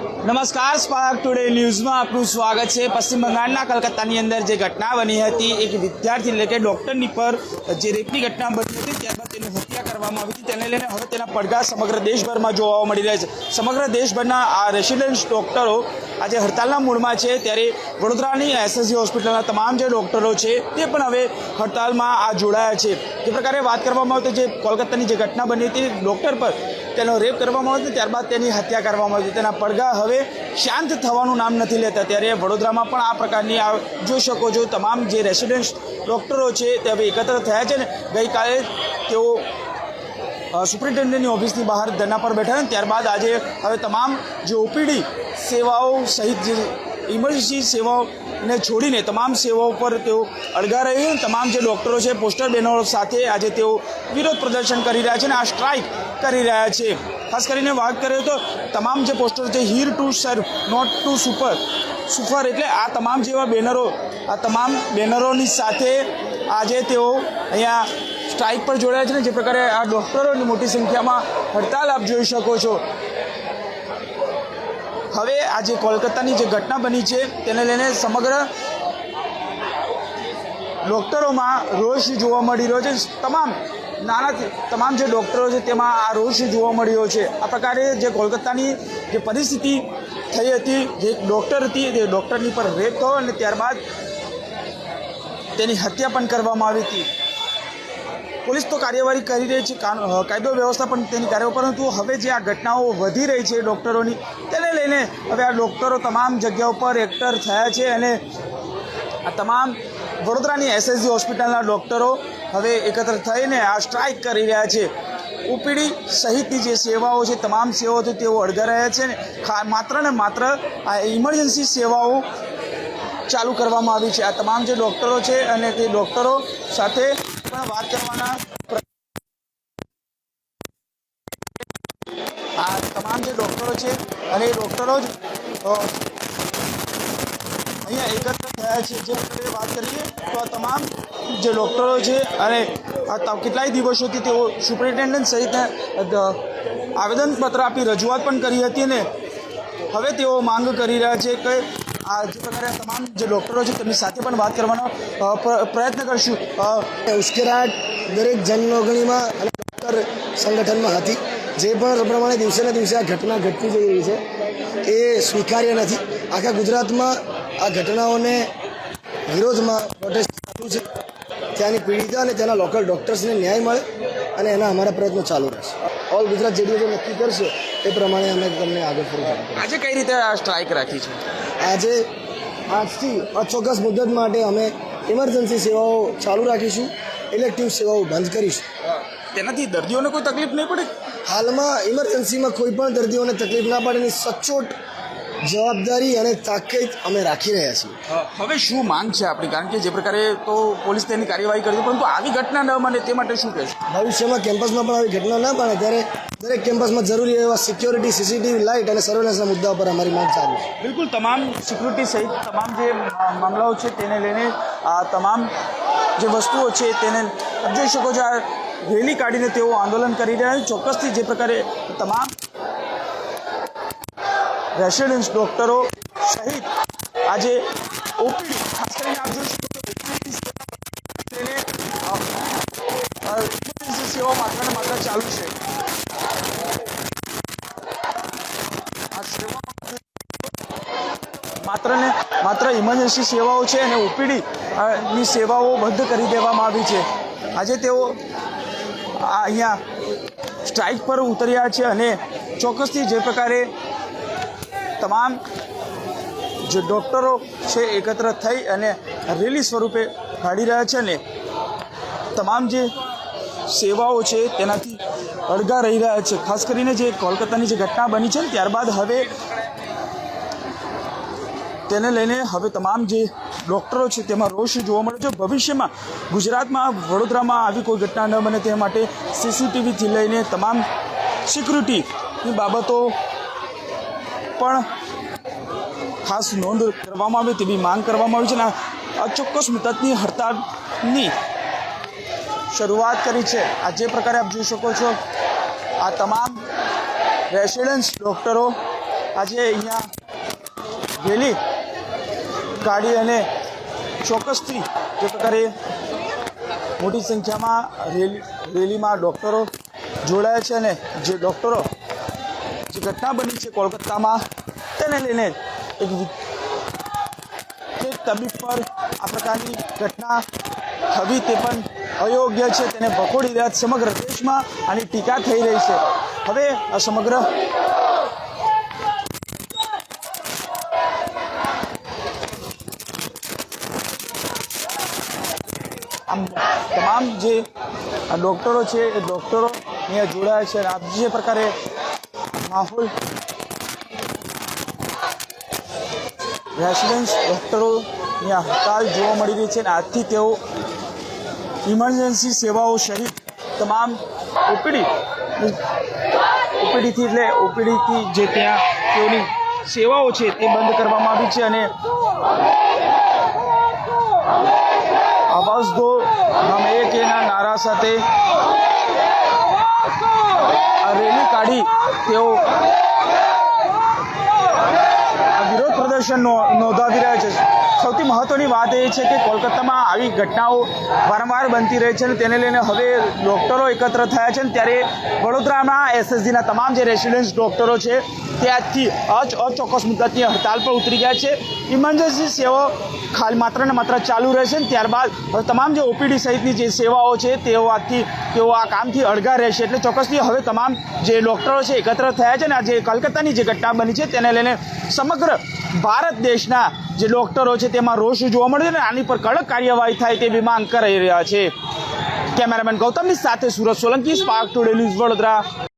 નમસ્કાર, spark today ન્યૂઝમાં આપનું સ્વાગત છે. પશ્ચિમ બંગાળના કલકત્તાની અંદર જે ઘટના બની હતી, એક વિદ્યાર્થી એટલે કે ડૉક્ટરની પર જે રેપની ઘટના બની હતી, ત્યારબાદ તેની હત્યા કરવામાં આવી હતી તેને લઈને હવે તેના પડઘા સમગ્ર દેશભરમાં જોવા મળી રહ્યા છે. સમગ્ર દેશભરના આ રેસિડેન્ટ ડૉક્ટરો આજે હડતાલના મૂળમાં છે. ત્યારે વડોદરાની એસએસજી હોસ્પિટલના તમામ જે ડૉક્ટરો છે, તે પણ હવે હડતાલમાં આ જોડાયા છે. જે પ્રકારે વાત કરવામાં આવતી જે કોલકાતાની જે ઘટના બની હતી ડૉક્ટર પર તેનો રેપ કરવામાં આવ્યો ત્યારબાદ તેની હત્યા કરવામાં આવી તેના પડઘા હવે શાંત થવાનું નામ નથી લેતા. ત્યારે વડોદરામાં પણ આ પ્રકારની આ જોઈ શકો છો. તમામ જે રેસિડેન્ટ ડૉક્ટરો છે, તે હવે એકત્ર થયા છે ને ગઈકાલે તેઓ સુપ્રિન્ટેન્ડન્ટની ઓફિસની બહાર ધરના પર બેઠા અને ત્યારબાદ આજે હવે તમામ જે ઓપીડી સેવાઓ સહિત જે ઇમરજન્સી સેવાઓને છોડીને તમામ સેવાઓ પર તેઓ અળગા રહી અને તમામ જે ડૉક્ટરો છે, પોસ્ટર બેનરો સાથે આજે તેઓ વિરોધ પ્રદર્શન કરી રહ્યા છે અને આ સ્ટ્રાઇક કરી રહ્યા છે. ખાસ કરીને વાત કરીએ તો તમામ જે પોસ્ટર છે here to serve not to super super એટલે આ તમામ જેવા બેનરો, આ તમામ બેનરોની સાથે આજે તેઓ અહીંયા સ્ટ્રાઇક પર જોડાયા છે ને, જે પ્રકારે આ ડૉક્ટરોની મોટી સંખ્યામાં હડતાલ આપ જોઈ શકો છો. હવે આ જે કોલકાતાની જે ઘટના બની છે, તેને લઈને સમગ્ર ડૉક્ટરોમાં રોષ જોવા મળી રહ્યો છે. તમામ નાના તમામ જે ડૉક્ટરો છે, તેમાં આ રોષ જોવા મળી રહ્યો છે. આ પ્રકારે જે કોલકાતાની જે પરિસ્થિતિ થઈ હતી, જે ડૉક્ટર હતી તે ડૉક્ટરની પર રેપ થયો અને ત્યારબાદ તેની હત્યા પણ કરવામાં આવી હતી. પોલીસ તો કાર્યવાહી કરી રહી છે કાયદો વ્યવસ્થા પણ તેની કાર્ય પરંતુ હવે જે આ ઘટનાઓ વધી રહી છે ડૉક્ટરોની, તેને લઈને હવે આ ડૉક્ટરો તમામ જગ્યા ઉપર એક્ટર થયા છે અને આ તમામ વડોદરાની એસએસજી હોસ્પિટલના ડૉક્ટરો હવે એકત્ર થઈને આ સ્ટ્રાઇક કરી રહ્યા છે. ઓપીડી સહિતની જે સેવાઓ છે, તમામ સેવાઓ છે, તેઓ અડગા રહ્યા છે માત્ર ને માત્ર આ ઇમરજન્સી સેવાઓ ચાલુ કરવામાં આવી છે. આ તમામ જે ડૉક્ટરો છે અને તે ડૉક્ટરો સાથે પણ વાત કરવાના આ તમામ જે ડૉક્ટરો છે અને એ ડૉક્ટરો જ અહીંયા એકત્ર થયા છે. જે આપણે વાત કરીએ તો આ તમામ જે ડૉક્ટરો છે અને કેટલાય દિવસોથી તેઓ સુપ્રિન્ટેન્ડન્ટ સહિત આવેદનપત્ર આપી રજૂઆત પણ કરી હતી ને હવે તેઓ માંગ કરી રહ્યા છે કે આ જે પ્રકારે તમામ જે ડૉક્ટરો છે તેમની સાથે પણ વાત કરવાનો પ્રયત્ન કરશું. ઉશ્કેરાટ દરેક જનનોગણીમાં અને ડૉક્ટર સંગઠનમાં હતી. જે પણ પ્રમાણે દિવસે ને દિવસે આ ઘટના ઘટતી જઈ રહી છે, એ સ્વીકાર્ય નથી. આખા ગુજરાતમાં આ ઘટનાઓને વિરોધમાં પ્રોટેસ્ટ થતું છે. ત્યાંની પીડિતા અને ત્યાંના લોકલ ડૉક્ટર્સને ન્યાય મળે અને એના અમારા પ્રયત્નો ચાલુ રહેશે. ઓલ ગુજરાત જેડીએ જે નક્કી કરશે એ પ્રમાણે અમે તમને આગળ પૂરું આજે કઈ રીતે આ સ્ટ્રાઇક રાખી છે? આજે આજથી અચોક્કસ મુદ્દત માટે અમે ઇમરજન્સી સેવાઓ ચાલુ રાખીશું ઇલેક્ટિવ સેવાઓ બંધ કરીશું. તેનાથી દર્દીઓને કોઈ તકલીફ નહીં પડે? હાલમાં ઇમરજન્સીમાં કોઈ પણ દર્દીઓને તકલીફ ના પડે એની સચોટ જવાબદારી અને તાકીદ અમે રાખી રહ્યા છીએ. હવે શું માંગ છે આપણી? કારણ કે જે પ્રકારે તો પોલીસ તેની કાર્યવાહી કરતી પરંતુ આવી ઘટના ન બને તે માટે શું કહેશે? ભવિષ્યમાં કેમ્પસમાં પણ આવી ઘટના ન બને ત્યારે દરેક કેમ્પસમાં જરૂરી એવા સિક્યોરિટી સીસીટીવી લાઇટ અને સર્વેલન્સના મુદ્દા પર અમારી માંગ ચાલુ છે. બિલકુલ તમામ સિક્યુરિટી સહિત તમામ જે મામલાઓ છે તેને લઈને આ તમામ જે વસ્તુઓ છે તેને જોઈ શકો છો આ રેલી કાઢીને તેઓ આંદોલન કરી રહ્યા છે. ચોક્કસથી જે પ્રકારે તમામ રેસિડેન્સ ડૉક્ટરો સહિત આજે ઓપીડી, ખાસ કરીને આપ જોઈ તેને સેવા માત્ર ને માત્ર ચાલુ છે. આ માત્ર ને માત્ર ઇમરજન્સી સેવાઓ છે અને ઓપીડી ની સેવાઓ બંધ કરી દેવામાં આવી છે. આજે તેઓ અહીંયા સ્ટ્રાઇક પર ઉતર્યા છે અને ચોક્કસથી જે પ્રકારે તમામ જે ડૉક્ટરો છે એકત્ર થઈ અને રેલી સ્વરૂપે કાઢી રહ્યા છે ને તમામ જે સેવાઓ છે તેનાથી અળગા રહી રહ્યા છે. ખાસ કરીને જે કોલકાતાની જે ઘટના બની છે ને ત્યારબાદ હવે તેને લઈને હવે તમામ જે ડૉક્ટરો છે તેમાં રોષ જોવા મળે છે. ભવિષ્યમાં ગુજરાતમાં, વડોદરામાં આવી કોઈ ઘટના ન બને તે માટે સીસીટીવીથી લઈને તમામ સિક્યુરિટીની બાબતો પણ ખાસ નોંધ કરવામાં આવે તેવી માંગ કરવામાં આવી છે અને આ ચોક્કસ મુદતની હડતાળની શરૂઆત કરી છે. આ જે પ્રકારે આપ જોઈ શકો છો, આ તમામ રેસિડન્સ ડૉક્ટરો આજે અહીંયા રેલી કાઢી અને ચોક્કસથી જે પ્રકારે મોટી સંખ્યામાં રેલી, રેલીમાં ડૉક્ટરો જોડાયા છે અને જે ડૉક્ટરો ઘટના બની છે કોલકાતામાં તેને લઈને એક તબીબ પર આ પ્રકારની ઘટના થવી તે પણ અયોગ્ય છે તેને વખોડી રહ્યા. સમગ્ર દેશમાં આની ટીકા થઈ રહી છે હવે આ સમગ્ર આમ તમામ જે ડૉક્ટરો છે એ ડૉક્ટરો અહીંયા જોડાયા છે અને આપ જે પ્રકારે માહોલ. રેસિડેન્સ ડૉક્ટરોની હડતાલ જોવા મળી રહી છે અને આજથી તેઓ ઇમરજન્સી સેવાઓ સહિત તમામ ઓપીડી ઓપીડીથી એટલે ઓપીડીથી જે ત્યાં તેઓની સેવાઓ છે તે બંધ કરવામાં આવી છે અને આવાસ દો હમ એક એના નારા સાથે રેલી તેઓ વિરોધ પ્રદર્શન નોંધાવી રહ્યા છે. સૌથી મહત્વની વાત એ છે કે કોલકાતામાં આવી ઘટનાઓ વારંવાર બનતી રહે છે અને તેને લઈને હવે ડૉક્ટરો એકત્ર થયા છે અને ત્યારે વડોદરાના એસએસજીના તમામ જે રેસિડેન્સ ડૉક્ટરો છે તે આજથી અચ અચોક્કસ મુદ્દતની હડતાલ પર ઉતરી ગયા છે. ઇમરજન્સી સેવાઓ ખાલી માત્ર ને માત્ર ચાલુ રહેશે અને ત્યારબાદ તમામ જે ઓપીડી સહિતની જે સેવાઓ છે તેઓ આજથી તેઓ આ કામથી અળગા રહેશે એટલે ચોક્કસથી હવે તમામ જે ડૉક્ટરો છે એકત્ર થયા છે અને આ જે કલકત્તાની જે ઘટના બની છે તેને લઈને સમગ્ર ભારત દેશના જે ડૉક્ટરો છે તેમાં રોષ જોવા મળે છે અને આની પર કડક કાર્યવાહી થાય તેવી માંગ કરાઈ રહ્યા છે. કેમેરામેન ગૌતમની સાથે Surat Solanki Spark Today News Vadodara.